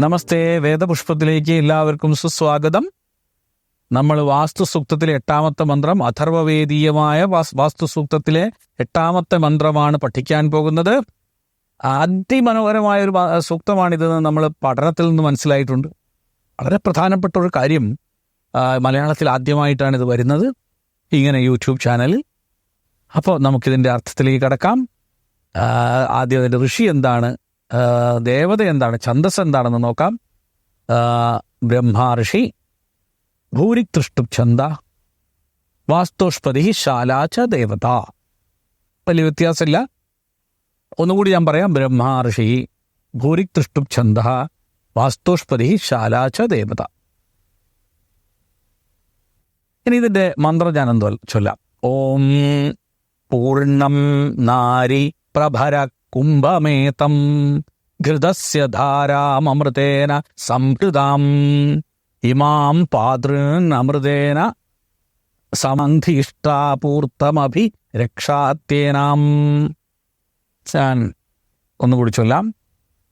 നമസ്തേ വേദപുഷ്പത്തിലേക്ക് എല്ലാവർക്കും സുസ്വാഗതം. നമ്മൾ വാസ്തുസൂക്തത്തിലെ എട്ടാമത്തെ മന്ത്രം അഥർവവേദീയമായ വാസ്- വാസ്തുസൂക്തത്തിലെ എട്ടാമത്തെ മന്ത്രമാണ് പഠിക്കാൻ പോകുന്നത്. അതിമനോഹരമായ ഒരു സൂക്തമാണിതെന്ന് നമ്മൾ പഠനത്തിൽ നിന്ന് മനസ്സിലായിട്ടുണ്ട്. വളരെ പ്രധാനപ്പെട്ട ഒരു കാര്യം മലയാളത്തിൽ ആദ്യമായിട്ടാണ് ഇത് വരുന്നത്. ഇങ്ങനെ യൂട്യൂബ് ചാനലിൽ. അപ്പോൾ നമുക്കിതിന്റെ അർത്ഥത്തിലേക്ക് കടക്കാം. ആദ്യം അതിന്റെ ഋഷി എന്താണ്? ദേവത എന്താണ്? ഛന്ദസ് എന്താണെന്ന് നോക്കാം. ബ്രഹ്മർഷി ഭൂരിതൃഷ്ടു ഛന്ദ വാസ്തുഷ്പതി ശാലാച ദേവത. വലിയ വ്യത്യാസമില്ല. ഒന്നുകൂടി ഞാൻ പറയാം. ബ്രഹ്മാർഷി ഭൂരിതൃഷ്ടു ഛന്ദ വാസ്തുഷ്പതി ശാലാച ദേവത. ഇനി ഇതിന്റെ മന്ത്രം ഞാൻ എന്തോ ചൊല്ലാം. ഓം പൂർണം നാരി പ്രഭര കുംഭമേതം ഘൃതസ്യ ധാരാമൃതേന സംഹൃതാം ഇമാം പാതൃനമൃതേന സമന്ധിഷ്ടാപൂർത്തമഭി രക്ഷാത്യേനാം ഞാൻ ഒന്നുകൂടി ചൊല്ലാം.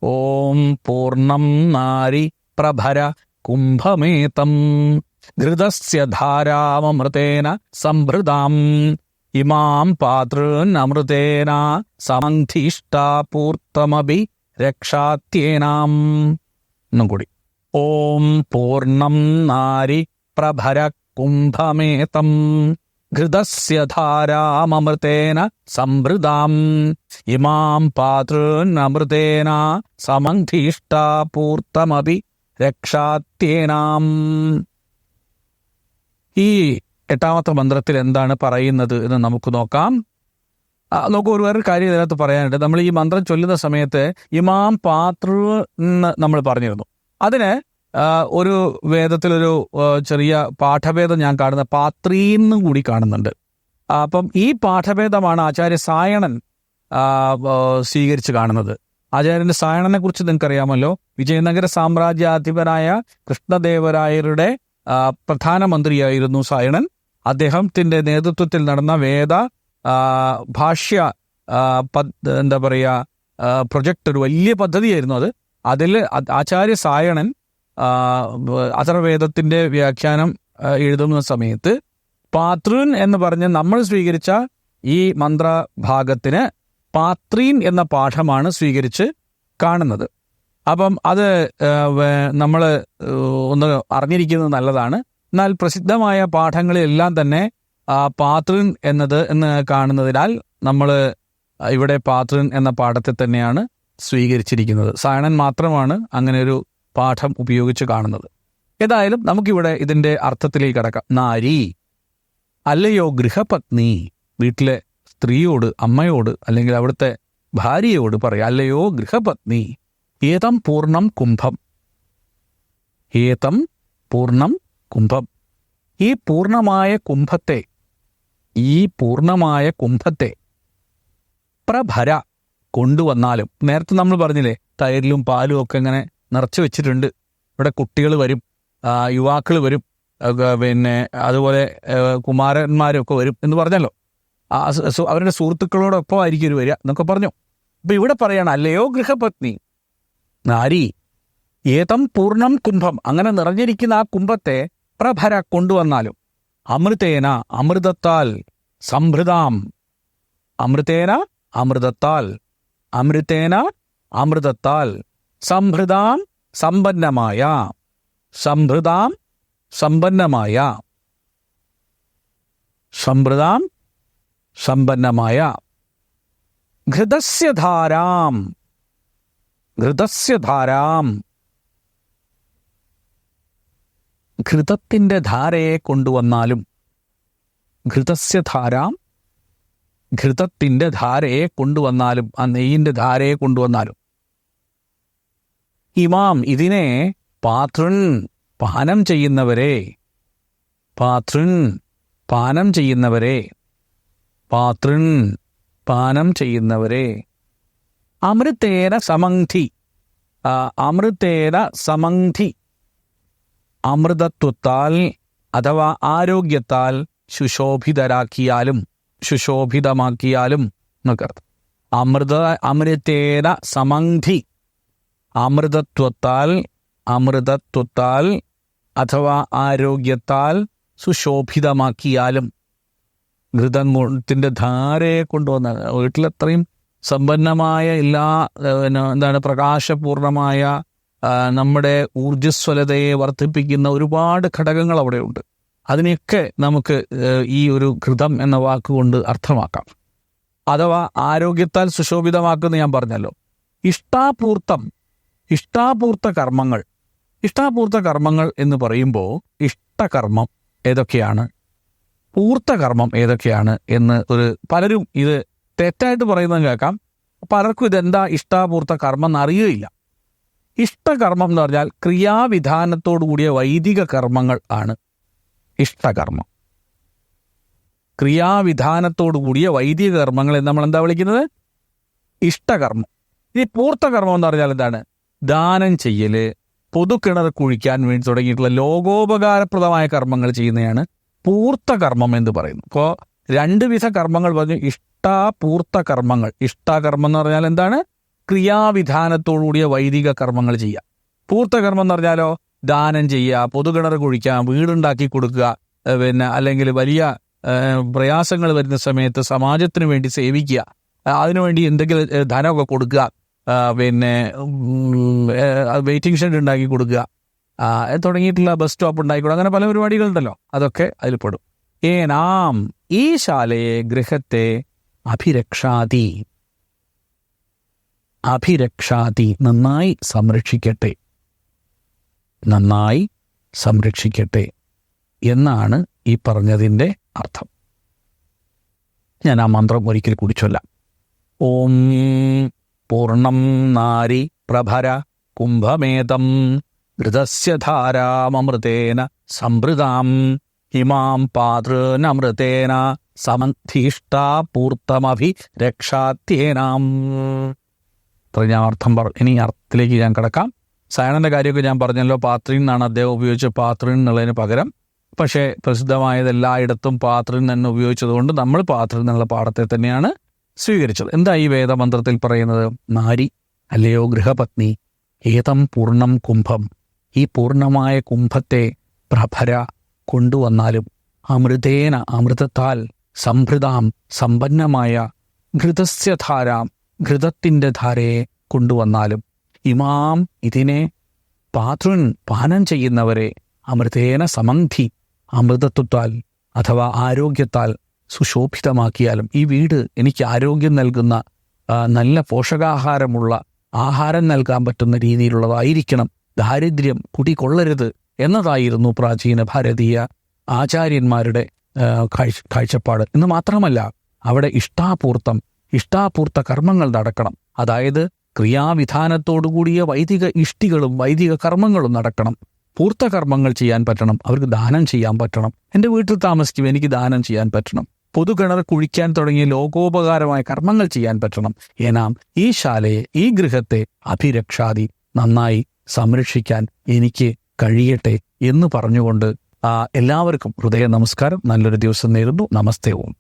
ഓം പൂർണം നാരി പ്രഭര കുംഭമേതം ഘൃതസ്യ ധാരാമൃതേന സംഭൃതാം ഇമാം പാതൃനമൃതേന സമന്ധിഷ്ടാപൂർത്തമഭി രക്ഷാത്യേനാം. എന്നും കൂടി ഓം പൂർണം നാരി പ്രഭര കുംഭമേതം ഘൃതസ്യ ധാരാമൃതേന സംഭൃതാം ഇമാം പാതൃനമൃതേന സമന്ധിഷ്ടാപൂർത്തമഭി രക്ഷാത്യേനാം. ഈ എട്ടാമത്തെ മന്ത്രത്തിൽ എന്താണ് പറയുന്നത് എന്ന് നമുക്ക് നോക്കാം. നോക്കൂ ഒരു വേറൊരു കാര്യം ഇതിനകത്ത് പറയാനുണ്ട്. നമ്മൾ ഈ മന്ത്രം ചൊല്ലുന്ന സമയത്ത് ഇമാം പാത്ര എന്ന് നമ്മൾ പറഞ്ഞിരുന്നു. അതിന് ഒരു വേദത്തിലൊരു ചെറിയ പാഠഭേദം ഞാൻ കാണുന്ന പാത്രീന്നും കൂടി കാണുന്നുണ്ട്. അപ്പം ഈ പാഠഭേദമാണ് ആചാര്യ സായണൻ സ്വീകരിച്ച് കാണുന്നത്. ആചാര്യന്റെ സായണനെ കുറിച്ച് നിങ്ങൾക്കറിയാമല്ലോ. വിജയനഗര സാമ്രാജ്യാധിപനായ കൃഷ്ണദേവരായരുടെ പ്രധാനമന്ത്രിയായിരുന്നു സായണൻ. അദ്ദേഹത്തിന്റെ നേതൃത്വത്തിൽ നടന്ന വേദ ഭാഷ്യ എന്താ പറയുക പ്രൊജക്ട് ഒരു വലിയ പദ്ധതിയായിരുന്നു അത്. അതിൽ ആചാര്യ സായണൻ അഥർവേദത്തിന്റെ വ്യാഖ്യാനം എഴുതുന്ന സമയത്ത് പാത്രൂൻ എന്ന് പറഞ്ഞ് നമ്മൾ സ്വീകരിച്ച ഈ മന്ത്രഭാഗത്തിന് പാത്രീൻ എന്ന പാഠമാണ് സ്വീകരിച്ച് കാണുന്നത്. അപ്പം അത് നമ്മൾ ഒന്ന് അറിഞ്ഞിരിക്കുന്നത് നല്ലതാണ്. എന്നാൽ പ്രസിദ്ധമായ പാഠങ്ങളിലെല്ലാം തന്നെ പാത്രീൻ എന്നത് എന്ന് കാണുന്നതിനാൽ നമ്മൾ ഇവിടെ പാത്രിൻ എന്ന പാഠത്തെ തന്നെയാണ് സ്വീകരിച്ചിരിക്കുന്നത്. സായണൻ മാത്രമാണ് അങ്ങനെ ഒരു പാഠം ഉപയോഗിച്ച് കാണുന്നത്. ഏതായാലും നമുക്കിവിടെ ഇതിന്റെ അർത്ഥത്തിലേക്ക് കടക്കാം. നാരി അല്ലയോ ഗൃഹപത്നി വീട്ടിലെ സ്ത്രീയോട് അമ്മയോട് അല്ലെങ്കിൽ അവിടുത്തെ ഭാര്യയോട് പറയാം. അല്ലയോ ഗൃഹപത്നി ഏതം പൂർണം കുംഭം ഏതം പൂർണം കുംഭം. ഈ പൂർണമായ കുംഭത്തെ ഈ പൂർണമായ കുംഭത്തെ പ്രഭര കൊണ്ടുവന്നാലും നേരത്തെ നമ്മൾ പറഞ്ഞില്ലേ തൈരിലും പാലും ഒക്കെ ഇങ്ങനെ നിറച്ചു വെച്ചിട്ടുണ്ട്. ഇവിടെ കുട്ടികൾ വരും യുവാക്കൾ വരും പിന്നെ അതുപോലെ കുമാരന്മാരൊക്കെ വരും എന്ന് പറഞ്ഞല്ലോ. അവരുടെ സുഹൃത്തുക്കളോടൊപ്പം ആയിരിക്കും വരിക എന്നൊക്കെ പറഞ്ഞു. അപ്പൊ ഇവിടെ പറയണം അല്ലയോ ഗൃഹപത്നി? നാരി ഏതം പൂർണം കുംഭം. അങ്ങനെ നിറഞ്ഞിരിക്കുന്ന ആ കുംഭത്തെ പ്രഭര കൊണ്ടുവന്നാലും. അമൃതേന അമൃതത്താൽ സംഭൃതാം. അമൃതേന അമൃതത്താൽ. അമൃതേന അമൃതത്താൽ. സംഭൃതാം സമ്പന്നമായ. സംഭൃതാം സമ്പന്നമായ. സംഭൃതാം സമ്പന്നമായ. ഘൃതസ്യ ധാരാം ഘൃതത്തിന്റെ ധാരയെ കൊണ്ടുവന്നാലും ഘൃതസ്യ ധാരാം ഘൃതത്തിന്റെ ധാരയെ കൊണ്ടുവന്നാലും ആ നെയ്യിന്റെ ധാരയെ കൊണ്ടുവന്നാലും. ഇമാം ഇതിനെ പാത്രൻ പാനം ചെയ്യുന്നവരെ പാത്രൻ പാനം ചെയ്യുന്നവരെ പാത്രൻ പാനം ചെയ്യുന്നവരെ. അമൃതേന സമന്ധി ആ, അമൃതേന സമന്ധി അമൃതത്വത്താൽ അഥവാ ആരോഗ്യത്താൽ സുശോഭിതരാക്കിയാലും സുശോഭിതമാക്കിയാലും എന്നൊക്കെ അമൃത അമൃതേന സമന്ധി. അമൃതത്വത്താൽ അമൃതത്വത്താൽ അഥവാ ആരോഗ്യത്താൽ സുശോഭിതമാക്കിയാലും ഘൃതത്തിന്റെ ധാരയെ കൊണ്ടുവന്ന വീട്ടിലത്രയും സമ്പന്നമായ എല്ലാ എന്താണ് പ്രകാശപൂർണമായ നമ്മുടെ ഊർജസ്വലതയെ വർദ്ധിപ്പിക്കുന്ന ഒരുപാട് ഘടകങ്ങൾ അവിടെയുണ്ട്. അതിനെയൊക്കെ നമുക്ക് ഈ ഒരു ഘൃതം എന്ന വാക്കുകൊണ്ട് അർത്ഥമാക്കാം. അഥവാ ആരോഗ്യത്താൽ സുശോഭിതമാക്കുന്ന ഞാൻ പറഞ്ഞല്ലോ. ഇഷ്ടാപൂർത്തം ഇഷ്ടാപൂർത്ത കർമ്മങ്ങൾ ഇഷ്ടാപൂർത്ത കർമ്മങ്ങൾ എന്ന് പറയുമ്പോൾ ഇഷ്ടകർമ്മം ഏതൊക്കെയാണ്? പൂർത്തകർമ്മം ഏതൊക്കെയാണ് എന്ന് ഒരു പലരും ഇത് തെറ്റായിട്ട് പറയുന്നത് കേൾക്കാം. പലർക്കും ഇതെന്താ ഇഷ്ടാപൂർത്ത കർമ്മം എന്ന് അറിയുകയില്ല. ഇഷ്ടകർമ്മം എന്ന് പറഞ്ഞാൽ ക്രിയാവിധാനത്തോടു കൂടിയ വൈദിക കർമ്മങ്ങൾ ആണ് ഇഷ്ടകർമ്മം. ക്രിയാവിധാനത്തോടു കൂടിയ വൈദിക കർമ്മങ്ങളെ നമ്മൾ എന്താ വിളിക്കുന്നത്? ഇഷ്ടകർമ്മം. ഇനി പൂർത്തകർമ്മം എന്ന് പറഞ്ഞാൽ എന്താണ്? ദാനം ചെയ്യൽ പൊതുക്കിണർ കുഴിക്കാൻ വേണ്ടി തുടങ്ങിയിട്ടുള്ള ലോകോപകാരപ്രദമായ കർമ്മങ്ങൾ ചെയ്യുന്നതാണ് പൂർത്തകർമ്മം എന്ന് പറയുന്നു ഇപ്പോൾ രണ്ട് വിധ കർമ്മങ്ങൾ പറഞ്ഞു. ഇഷ്ടാപൂർത്ത കർമ്മങ്ങൾ ഇഷ്ടാകർമ്മം എന്ന് പറഞ്ഞാൽ എന്താണ്? ക്രിയാവിധാനത്തോടുകൂടിയ വൈദിക കർമ്മങ്ങൾ ചെയ്യുക. പൂർത്തകർമ്മം എന്ന് പറഞ്ഞാലോ ദാനം ചെയ്യുക പൊതുകിണർ കുഴിക്കുക വീടുണ്ടാക്കി കൊടുക്കുക പിന്നെ അല്ലെങ്കിൽ വലിയ പ്രയാസങ്ങൾ വരുന്ന സമയത്ത് സമാജത്തിന് വേണ്ടി സേവിക്കുക അതിനുവേണ്ടി എന്തെങ്കിലും ധനമൊക്കെ കൊടുക്കുക പിന്നെ വെയിറ്റിംഗ് ഷെഡ് ഉണ്ടാക്കി കൊടുക്കുക തുടങ്ങിയിട്ടുള്ള ബസ് സ്റ്റോപ്പ് ഉണ്ടാക്കിക്കൊടുക്കുക അങ്ങനെ പല പരിപാടികളുണ്ടല്ലോ അതൊക്കെ അതിൽ പെടും. ഏനാം ഈ ശാലയെ ഗൃഹത്തെ അഭിരക്ഷാതി. അഭിരക്ഷാതി നന്നായി സംരക്ഷിക്കട്ടെ. നന്നായി സംരക്ഷിക്കട്ടെ എന്നാണ് ഈ പറഞ്ഞതിന്റെ അർത്ഥം. ഞാൻ ആ മന്ത്രം ഒരിക്കൽ കൂടി ചൊല്ലാം. ഓം പൂർണം നാരി പ്രഭര കുംഭമേതം ഋതസ്യ ധാരാമൃതേന സംഭൃതാം ഇമാം പാതൃനമൃതേന സമന്ധിഷ്ടാപൂർത്തമഭി രക്ഷാത്യേനാം ഇത്ര ഞാൻ അർത്ഥം പറ ഇനി അർത്ഥത്തിലേക്ക് ഞാൻ കിടക്കാം. സയണന്റെ കാര്യമൊക്കെ ഞാൻ പറഞ്ഞല്ലോ പാത്രീൻ എന്നാണ് അദ്ദേഹം ഉപയോഗിച്ച പാത്രീൻ എന്നുള്ളതിന് പകരം. പക്ഷേ പ്രസിദ്ധമായത് എല്ലായിടത്തും പാത്രീൻ തന്നെ ഉപയോഗിച്ചതുകൊണ്ട് നമ്മൾ പാത്രീൻ എന്നുള്ള പാഠത്തെ തന്നെയാണ് സ്വീകരിച്ചത്. എന്താ ഈ വേദമന്ത്രത്തിൽ പറയുന്നത്? നാരി അല്ലയോ ഗൃഹപത്നി ഏതം പൂർണം കുംഭം. ഈ പൂർണമായ കുംഭത്തെ പ്രഭര കൊണ്ടുവന്നാലും അമൃതേന അമൃതത്താൽ സംഭൃതാം സമ്പന്നമായ ഘൃതസ്യ ധാരാം ഘൃതത്തിന്റെ ധാരയെ കൊണ്ടുവന്നാലും ഇമാം ഇതിനെ പാത്രുൻ പാനം ചെയ്യുന്നവരെ അമൃതേന സമന്ധി അമൃതത്വത്താൽ അഥവാ ആരോഗ്യത്താൽ സുശോഭിതമാക്കിയാലും ഈ വീട് എനിക്ക് ആരോഗ്യം നൽകുന്ന നല്ല പോഷകാഹാരമുള്ള ആഹാരം നൽകാൻ പറ്റുന്ന രീതിയിലുള്ളതായിരിക്കണം. ദാരിദ്ര്യം കുടികൊള്ളരുത് എന്നതായിരുന്നു പ്രാചീന ഭാരതീയ ആചാര്യന്മാരുടെ കാഴ്ച കാഴ്ചപ്പാട്. എന്ന് മാത്രമല്ല അവിടെ ഇഷ്ടാപൂർത്തം ഇഷ്ടാപൂർത്ത കർമ്മങ്ങൾ നടക്കണം. അതായത് ക്രിയാവിധാനത്തോടുകൂടിയ വൈദിക ഇഷ്ടികളും വൈദിക കർമ്മങ്ങളും നടക്കണം. പൂർത്ത കർമ്മങ്ങൾ ചെയ്യാൻ പറ്റണം. അവർക്ക് ദാനം ചെയ്യാൻ പറ്റണം. എന്റെ വീട്ടിൽ താമസിക്കും എനിക്ക് ദാനം ചെയ്യാൻ പറ്റണം. പൊതുകിണർ കുഴിക്കാൻ തുടങ്ങിയ ലോകോപകാരമായ കർമ്മങ്ങൾ ചെയ്യാൻ പറ്റണം. ഏനാം ഈ ശാലയെ ഈ ഗൃഹത്തെ അഭിരക്ഷാതി നന്നായി സംരക്ഷിക്കാൻ എനിക്ക് കഴിയട്ടെ എന്ന് പറഞ്ഞുകൊണ്ട് ആ, എല്ലാവർക്കും ഹൃദയ നമസ്കാരം. നല്ലൊരു ദിവസം നേരുന്നു. നമസ്തേ ഓം.